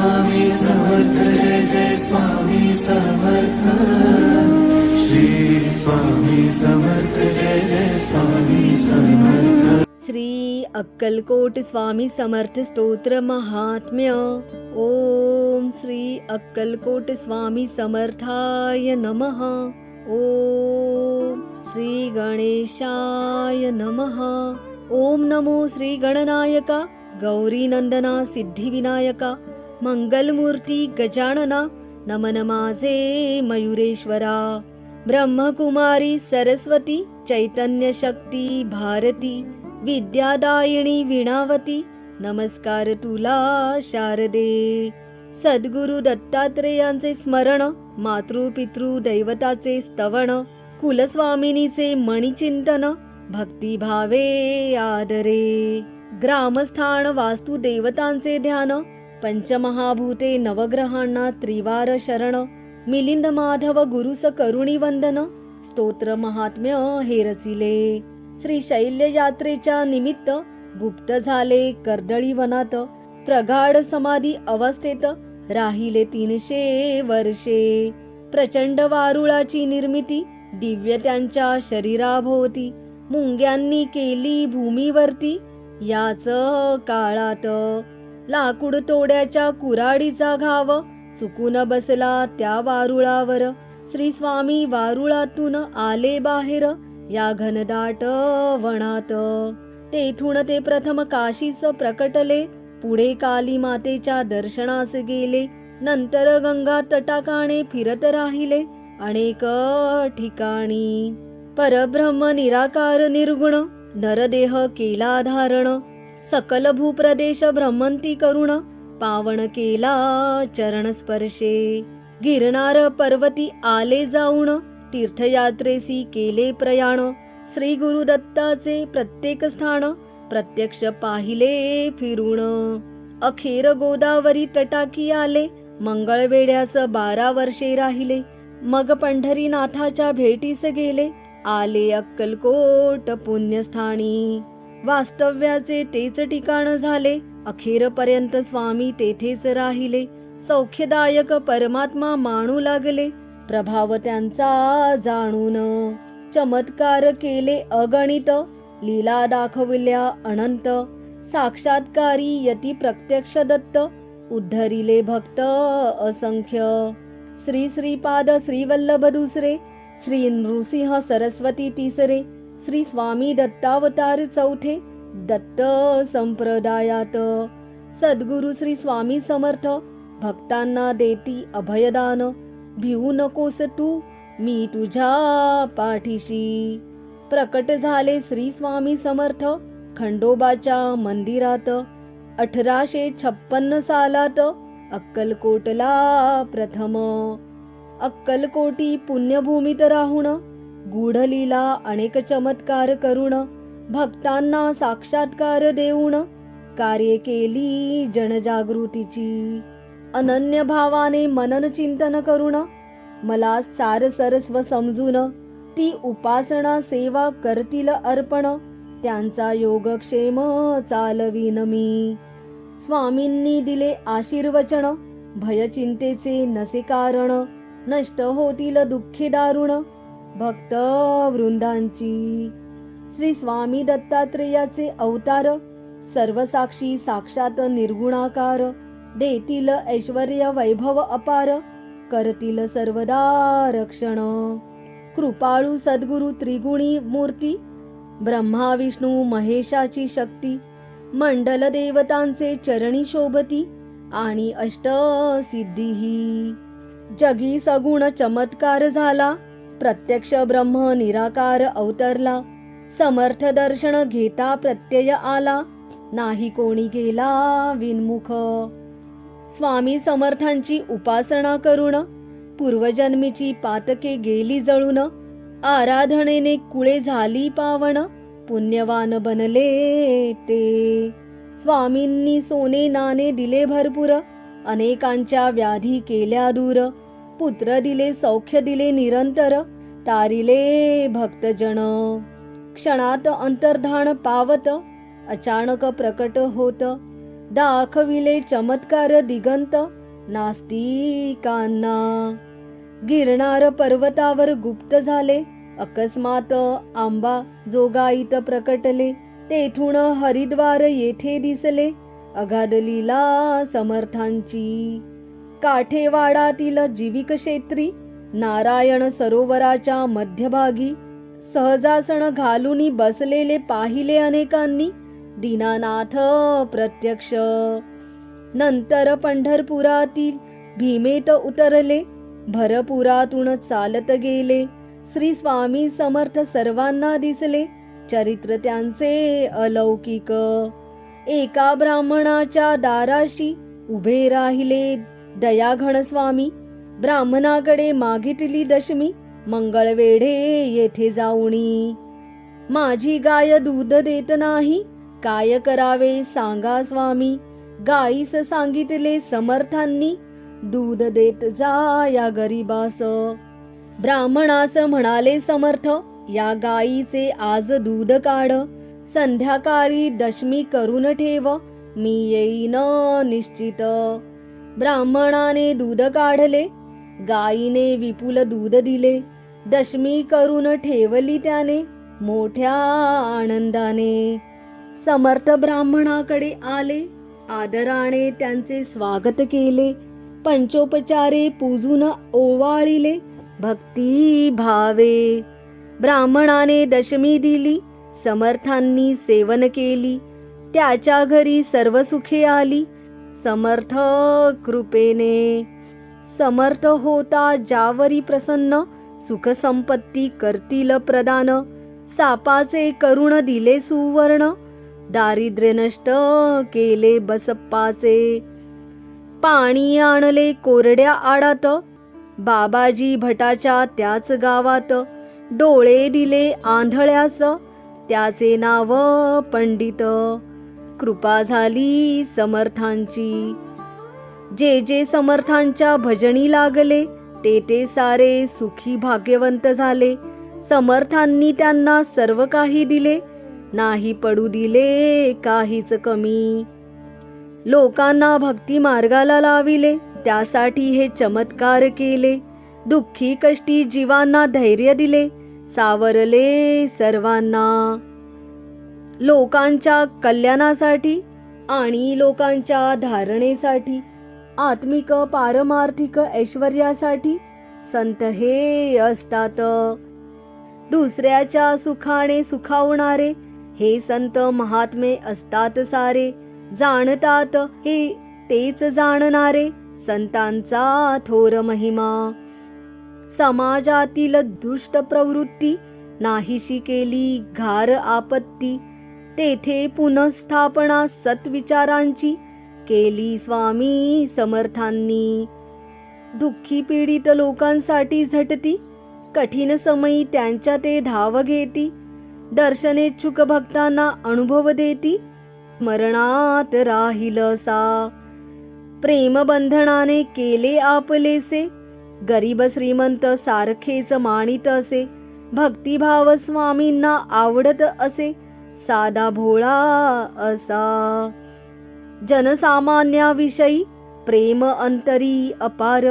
स्वामी समर्थ जय जय स्वामी समर्थ. श्री स्वामी समर्थ जय जय स्वामी समर्थ. श्री अक्कलकोट स्वामी समर्थ स्तोत्र महात्म्य. ओम श्री अक्कलकोट स्वामी समर्थाय नमः. ओम श्री गणेशाय नमः. ओम नमो श्री गणनायका गौरी नंदना सिद्धिविनायका मंगलमूर्ती गजानना नमन माझे मयुरेश्वरा ब्रह्मकुमारी सरस्वती चैतन्य शक्ती भारती विद्यादायिनी विणावती नमस्कार तुला शारदे। सद्गुरु दत्तात्रेयांचे स्मरण मातृपितृ दैवताचे स्तवण कुलस्वामिनीचे मणिचिंतन भक्तिभावे आदरे। ग्रामस्थान वास्तु देवतांचे ध्यान पंचमहाभूते नवग्रहांना त्रिवार शरण मिलिंद माधव गुरुस करुणी वंदन स्तोत्र महात्म्य हे रचिले श्री शैल्य यात्रेच्या निमित्त गुप्त झाले कर्दळी वनात प्रगाढ समाधी अवस्थेत राहिले तीनशे वर्षे. प्रचंड वारुळाची निर्मिती दिव्य त्यांच्या शरीराभोवती. मुंग्यांनी केली भूमीवरती याच काळात. लाकूड तोड्याच्या कुराडीचा घाव चुकून बसला त्या वारुळावर. श्री स्वामी वारुळातून आले बाहेर या घनदाट वनात. तेथून ते प्रथम काशीस प्रकटले पुढे काली मातेच्या दर्शनास गेले. नंतर गंगा तटाकाने फिरत राहिले अनेक ठिकाणी. परब्रह्म निराकार निर्गुण नरदेह केला धारण सकल भूप्रदेश भ्रमंती करुण पावन केला चरण स्पर्शे गिरणार पर्वती आले जाऊन तीर्थयात्रेसी केले प्रयाण. श्री गुरुदत्ताचे प्रत्येक स्थान प्रत्यक्ष पाहिले फिरून. अखेर गोदावरी तटाकी आले मंगळवेड्यास बारा वर्षे राहिले. मग पंढरीनाथाच्या भेटीस गेले आले अक्कलकोट पुण्यस्थानी. वास्तव्याचे तेच ठिकाण झाले. अखेरपर्यंत स्वामी तेथेच राहिले. सौख्यदायक परमात्मा मानू लागले. प्रभाव त्यांचा जाणून चमत्कार केले अगणित. लीला दाखविल्या अनंत. साक्षात्कारी यती प्रत्यक्ष दत्त. उद्धरिले भक्त असंख्य. श्री श्रीपाद श्रीवल्लभ दुसरे. श्री नृसिंह सरस्वती तिसरे. श्री स्वामी दत्तावतार चौथे दत्त संप्रदायात. सद्गुरु श्री स्वामी समर्थ भक्तांना देती अभयदान. भिवू नकोस तू मी तुझ्या पाठीशी. प्रकट झाले श्री स्वामी समर्थ खंडोबाच्या मंदिरात. अठराशे छप्पन्न सालात अक्कलकोटला प्रथम. अक्कलकोटी पुण्यभूमीत राहून गूढलीला अनेक चमत्कार करुण भक्तांना साक्षात्कार देऊन कार्य केली जनजागृतीची. अनन्य भावाने मनन चिंतन करून मला सार सरस्व समजून ती उपासना सेवा करतील अर्पण त्यांचा योगक्षेम चालवीन मी. स्वामींनी दिले आशीर्वचन भयचिंतेचे नसे कारण नष्ट होतील दुःखी दारुण भक्त वृंदांची. श्री स्वामी दत्तात्रेयाचे अवतार सर्वसाक्षी साक्षात निर्गुणाकार देतील ऐश्वर वैभव अपार करतील सर्वदा रक्षण. कृपाळू सद्गुरु त्रिगुणी मूर्ती ब्रह्मा विष्णू महेशाची शक्ती मंडल देवतांचे चरणी शोभती आणि अष्ट सिद्धी जगी सगुण चमत्कार झाला प्रत्यक्ष ब्रह्म निराकार अवतरला. समर्थ दर्शन घेता प्रत्यय आला. नाही कोणी गेला विनमुख. स्वामी समर्थांची उपासना करून पूर्वजन्मीची पातके गेली जळून आराधनेने कुळे झाली पावण पुण्यवान बनले ते. स्वामींनी सोने नाणे दिले भरपूर अनेकांच्या व्याधी केल्या दूर पुत्र दिले सौख्य दिले निरंतर. तारिले भक्तजन क्षणात अंतर्धान पावत. अचानक प्रकट होत. दाखविले चमत्कार दिगंत. नास्तिकांना गिरणार पर्वतावर गुप्त झाले. अकस्मात आंबा जोगाईत प्रकटले. तेथून हरिद्वार येथे दिसले. अगाध लीला समर्थांची काठेवाडातील जीविक क्षेत्री नारायण सरोवराच्या मध्यभागी सहजासण घालून बसलेले पाहिले अनेकांनी दीनानाथ प्रत्यक्ष. नंतर पंढरपुरातील भीमेत उतरले भरपुरातून चालत गेले. श्री स्वामी समर्थ सर्वांना दिसले चरित्र त्यांचे अलौकिक. एका ब्राह्मणाच्या दाराशी उभे राहिले. दयाघण स्वामी ब्राह्मणाकडे मागितली दशमी मंगळवेढे येथे जाऊनी. माझी गाय दूध देत नाही काय करावे सांगा स्वामी. गाईस सांगितले समर्थांनी दूध देत जा या गरीबास. ब्राह्मणास म्हणाले समर्थ या गाईचे आज दूध काढ. संध्याकाळी दशमी करून ठेव मी येईन निश्चित. ब्राह्मणाने दूध काढले गाईने विपुल दूध दिले दशमी करून ठेवली त्याने मोठ्या आनंदाने. समर्थ ब्राह्मणाकडे आले आदराने त्यांचे स्वागत केले पंचोपचारे पूजून ओवाळिले भक्ती भावे. ब्राह्मणाने दशमी दिली समर्थांनी सेवन केली त्याच्या घरी सर्व सुखे आली समर्थ कृपेने. समर्थ होता ज्यावरी प्रसन्न सुख संपत्ती करतील प्रदान. सापाचे करुण दिले सुवर्ण दारिद्र्य नष्ट केले बसप्पाचे. पाणी आणले कोरड्या आडात बाबाजी भटाच्या त्याच गावात. डोळे दिले आंधळ्यास त्याचे नाव पंडित. कृपा झाली समर्थांची. जे जे समर्थांच्या भजनी लागले ते ते सारे सुखी भाग्यवंत झाले. समर्थांनी त्यांना सर्व काही दिले नाही पडू दिले काहीच कमी. लोकांना भक्ती मार्गाला लाविले त्यासाठी हे चमत्कार केले. दुःखी कष्टी जीवांना धैर्य दिले सावरले सर्वांना. लोकांच्या कल्याणासाठी आणि लोकांच्या धारणेसाठी आत्मिक पारमार्थिक ऐश्वर्यासाठी संत हे असतात. दुसऱ्याच्या सुखाने सुखावणारे हे संत महात्मे असतात सारे. जाणतात हे तेच जाणणारे संतांचा थोर महिमा. समाजातील दुष्ट प्रवृत्ती नाहीशी केली घार आपत्ती. तेथे पुनःस्थापना सत्विचारांची केली स्वामी समर्थांनी. दुःखी पीडित लोकांसाठी झटती कठीण समयी त्यांच्या ते धाव घेती दर्शनेच्छुक भक्तांना अनुभव देती मरणात राहिल सा. प्रेमबंधनाने केले आपलेसे गरीब श्रीमंत सारखेच मानित असे भक्तिभाव स्वामींना आवडत असे साधा भोळा असा. जनसामान्याविषयी प्रेम अंतरी अपार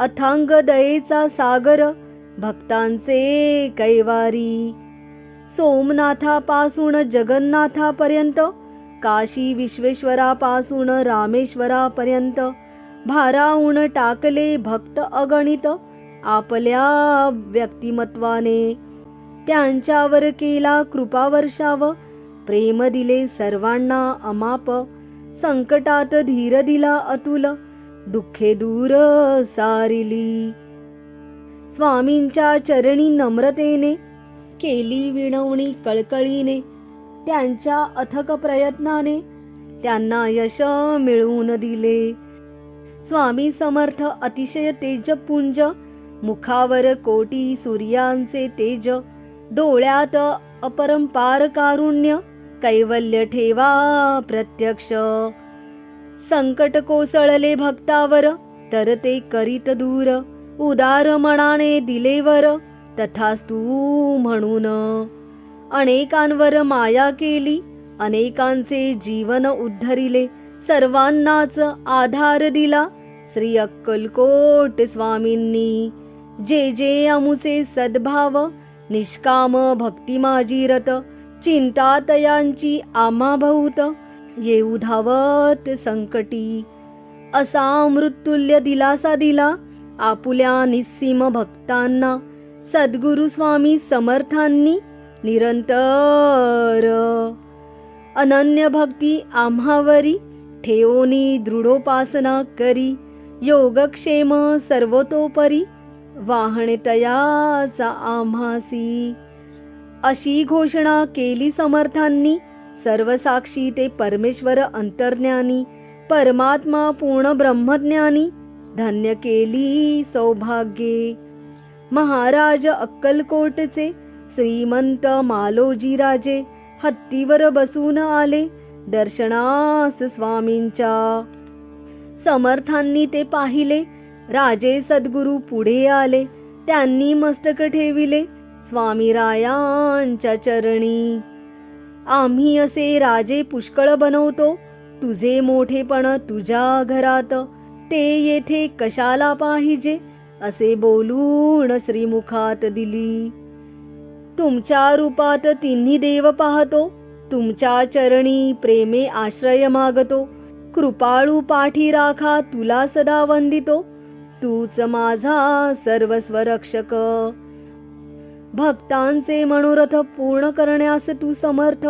अथांग दयेचा सागर भक्तांचे कैवारी. सोमनाथापासून जगन्नाथापर्यंत काशी विश्वेश्वरापासून रामेश्वरापर्यंत भारावून टाकले भक्त अगणित आपल्या व्यक्तिमत्वाने. त्यांच्यावर केला कृपावर्षाव प्रेम दिले सर्वांना अमाप. संकटात धीर दिला अतुल. दुःखे दूर सारिली. स्वामींच्या चरणी नम्रतेने केली विणवणी कळकळीने त्यांच्या अथक प्रयत्नाने त्यांना यश मिळवून दिले. स्वामी समर्थ अतिशय तेजपुंज. मुखावर कोटी सूर्यांचे तेज. डोळ्यात अपरंपार कारुण्य कैवल्य ठेवा प्रत्यक्ष. संकट कोसळले भक्तावर तर ते करीत दूर. उदार मनाने दिलेवर तथास्तू म्हणून. अनेकांवर माया केली अनेकांचे जीवन उद्धरिले. सर्वांनाच आधार दिला श्री अक्कलकोट स्वामींनी. जे जे अमुचे सद्भाव निष्काम भक्ती माझी रत चिंता तयांची आम्हा भूत येऊ धावत संकटी. असा मृत्युल्य दिलासा दिला आपुल्या निस्सीम भक्तांना सद्गुरु स्वामी समर्थांनी निरंतर. अनन्य भक्ती आम्हावरी ठेवोनी दृढोपासना करी योगक्षेम सर्वतोपरी. वाहणे तयाचा आम्हासी. अशी घोषणा केली समर्थांनी. सर्वसाक्षी ते परमेश्वर अंतर्ज्ञानी परमात्मा पूर्ण ब्रह्मज्ञानी. धन्य केली सौभाग्ये. महाराज अक्कलकोटचे श्रीमंत मालोजी राजे हत्तीवर बसून आले दर्शनास स्वामींच्या. समर्थांनी ते पाहिले राजे सद्गुरु पुढे आले. त्यांनी मस्तक ठेविले. स्वामी रायांच्या चरणी. आम्ही असे राजे पुष्कळ बनवतो. तुझे मोठेपण तुझ्या घरात. ते येथे कशाला पाहिजे? असे बोलून श्रीमुखात दिली. तुमच्या रूपात तिन्ही देव पाहतो. तुमच्या चरणी प्रेमे आश्रय मागतो. कृपाळू पाठी राखा तुला सदा वंदितो. तूच माझा सर्वस्व रक्षक भक्तांचे मनोरथ पूर्ण करण्यास तू समर्थ.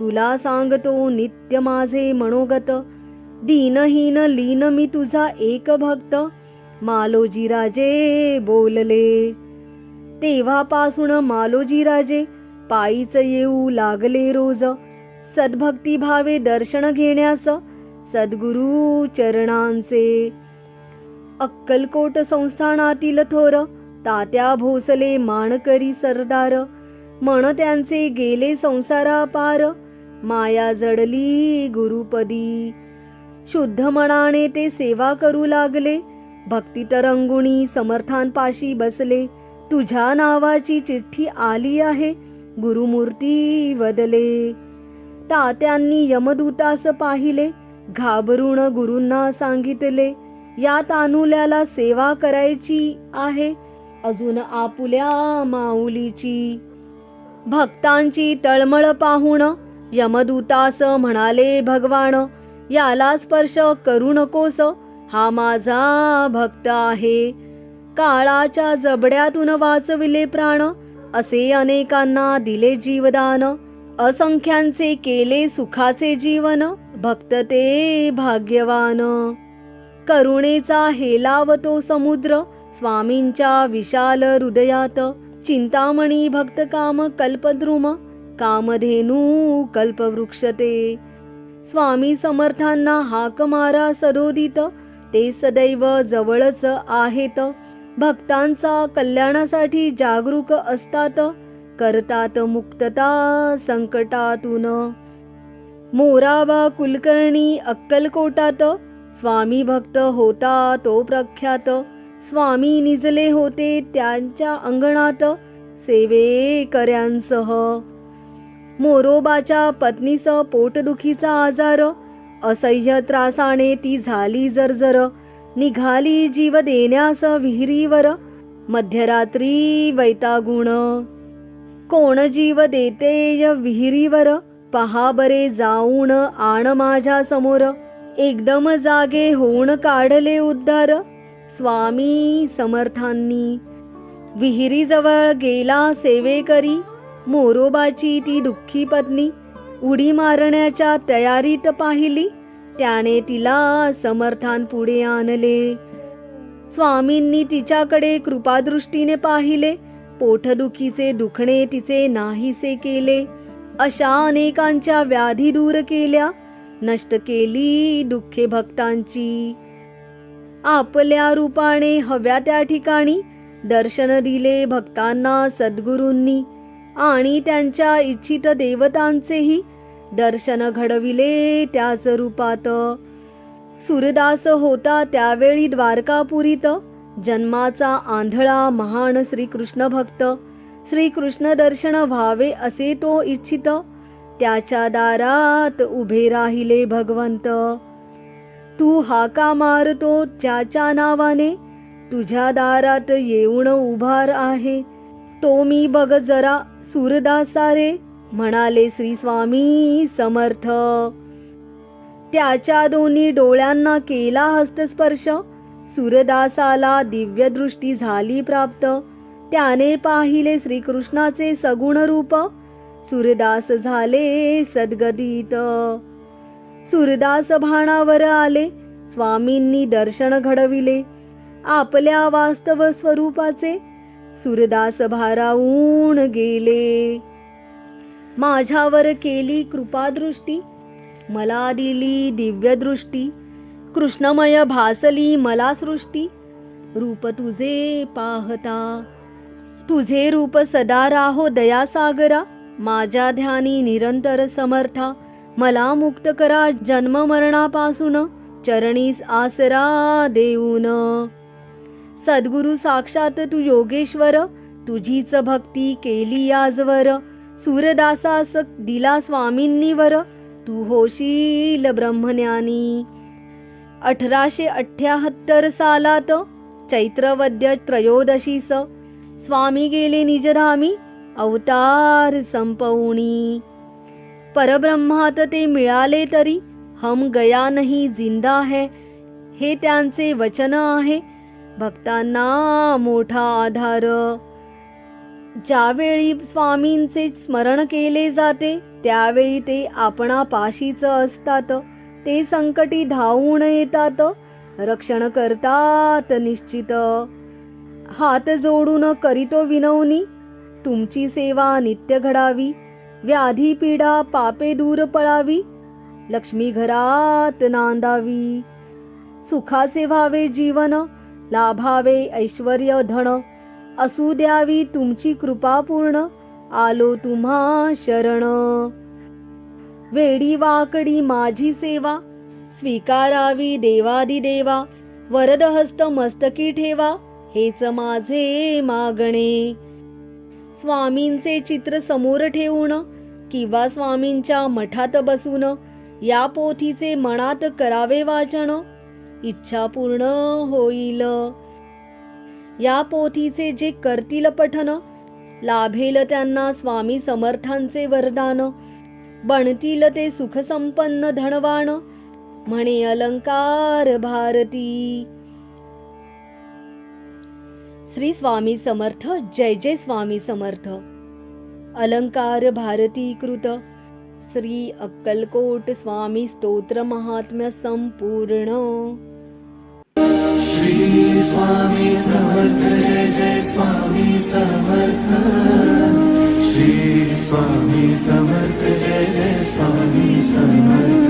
तुला सांगतो नित्य माझे मनोगत. दीनहीन लीन मी तुझा एक भक्त. मालोजी राजे बोलले. तेव्हापासून मालोजी राजे पायीच येऊ लागले रोज. सद्भक्ती भावे दर्शन घेण्यास सद्गुरु चरणांचे. अक्कलकोट संस्थानातील थोर तात्या भोसले माणकरी सरदार. मन त्यांचे गेले संसारा पार माया जडली गुरुपदी. शुद्ध मनाने ते सेवा करू लागले भक्ती तरंगुणी समर्थांपाशी बसले. तुझ्या नावाची चिठ्ठी आली आहे गुरुमूर्ती वदले. तात्यांनी यमदूतास पाहिले घाबरून गुरूंना सांगितले या तानुल्याला सेवा करायची आहे. अजून आपुल्या माऊलीची. भक्तांची तळमळ पाहून यमदूतास म्हणाले भगवान याला स्पर्श करू नकोस. हा माझा भक्त आहे. काळाच्या जबड्यातून वाचविले प्राण. असे अनेकांना दिले जीवदान. असंख्यांचे केले सुखाचे जीवन. भक्त ते भाग्यवान. करुणेचा हेलावतो समुद्र स्वामींच्या विशाल हृदयात. चिंतामणी भक्त काम कल्पद्रुम कामधेनू कल्पवृक्षते. स्वामी समर्थांना हाक मारा सरोदित ते सदैव जवळच आहेत. भक्तांचा कल्याणासाठी जागरूक असतात करतात मुक्तता संकटातून. मोराबा कुलकर्णी अक्कलकोटात स्वामी भक्त होता तो प्रख्यात. स्वामी निजले होते त्यांच्या अंगणात. सेवेकऱ्यांसह मोरोबाच्या पत्नीस पोटदुखीचा आजार. असह्य त्रासाने ती झाली जर्जर. निघाली जीव देण्यास विहिरीवर. मध्यरात्री वैतागुण. कोण जीव देते य विहिरीवर? पहा बरे जाऊन आण माझ्यासमोर. एकदम जागे होऊन काढले उद्धार. स्वामी समर्थांनी विहिरीजवळ गेला सेवेकरी. मोरोबाची ती दुःखी पत्नी उडी मारण्याच्या तयारीत पाहिली. त्याने तिला समर्थान पुढे आणले. स्वामींनी तिच्याकडे कृपादृष्टीने पाहिले. पोटदुखीचे दुखणे तिचे नाहीसे केले. अशा अनेकांच्या व्याधी दूर केल्या. नष्ट केली दुःखे भक्तांची. आपल्या रूपाने हव्या त्या ठिकाणी दर्शन दिले भक्तांना सद्गुरूंनी. आणि त्यांच्या इच्छित देवतांचेही दर्शन घडविले त्याच रूपात सुरदास होता त्यावेळी द्वारकापुरीत. जन्माचा आंधळा महान श्रीकृष्ण भक्त. श्रीकृष्ण दर्शन व्हावे असे तो इच्छित. त्याच्या दारात उभे राहिले भगवंत. तू हाका मारतो ज्याच्या नावाने? तुझ्या दारात येऊन उभार आहे. तो मी बघ जरा सूरदासा रे म्हणाले श्री स्वामी समर्थ. त्याच्या दोन्ही डोळ्यांना केला हस्तस्पर्श. सूरदासाला दिव्य दृष्टी झाली प्राप्त. त्याने पाहिले श्रीकृष्णाचे सगुण रूप. सूरदास झाले सद्गदित. सुरदास भाणावर आले स्वामींनी दर्शन घडविले. आपल्या वास्तव स्वरूपाचे सुरदास भारावून गेले. माझ्यावर केली कृपादृष्टी मला दिली दिव्य दृष्टी कृष्णमय भासली मला सृष्टी रूप तुझे पाहता. तुझे रूप सदा राहो दयासागरा. माझ्या ध्यानी निरंतर समर्था. मला मुक्त करा जन्म मरणापासून. चरणीस आसरा देऊन. सद्गुरु साक्षात तू योगेश्वर. तुझीच भक्ती केली आजवर. सूरदासास दिला स्वामींनी वर. तू होशील ब्रह्मज्ञानी. अठराशे अठ्याहत्तर सालात चैत्रवद्य त्रयोदशीस. स्वामी गेले निजधामी. अवतार संपवणी. परब्रह्मात ते मिळाले तरी हम गया नाही जिंदा है हे त्यांचे वचन आहे भक्तांना मोठा आधार. ज्यावेळी स्वामींचे स्मरण केले जाते त्यावेळी ते आपणापाशीच असतात ते संकटी धावून येतात रक्षण करतात निश्चित. हात जोडून करीतो विनवणी तुमची सेवा नित्य घडावी व्याधी पीडा पापे दूर पळावी लक्ष्मी घरात नांदावी. सुखासे व्हावे जीवन लाभावे ऐश्वर धन असू द्यावी तुमची कृपा पूर्ण आलो तुम्हा शरण. वेडी वाकडी माझी सेवा स्वीकारावी देवादिदेवा वरद हस्त मस्तकी ठेवा हेच माझे मागणे. स्वामींचे चित्र समोर ठेवून किंवा स्वामींच्या मठात बसून या पोथीचे मनात करावे वाचन इच्छा पूर्ण होईल. या पोथीचे जे करतील पठन लाभेल त्यांना स्वामी समर्थांचे वरदान. बनतील ते सुखसंपन्न धनवान म्हणे अलंकार भारती. श्री स्वामी समर्थ जय जय स्वामी समर्थ. अलंकार भारती कृत श्री अक्कलकोट स्वामी स्तोत्र महात्म्य संपूर्ण. श्री स्वामी समर्थ जय जय स्वामी समर्थ. श्री स्वामी समर्थ जय जय स्वामी समर्थ.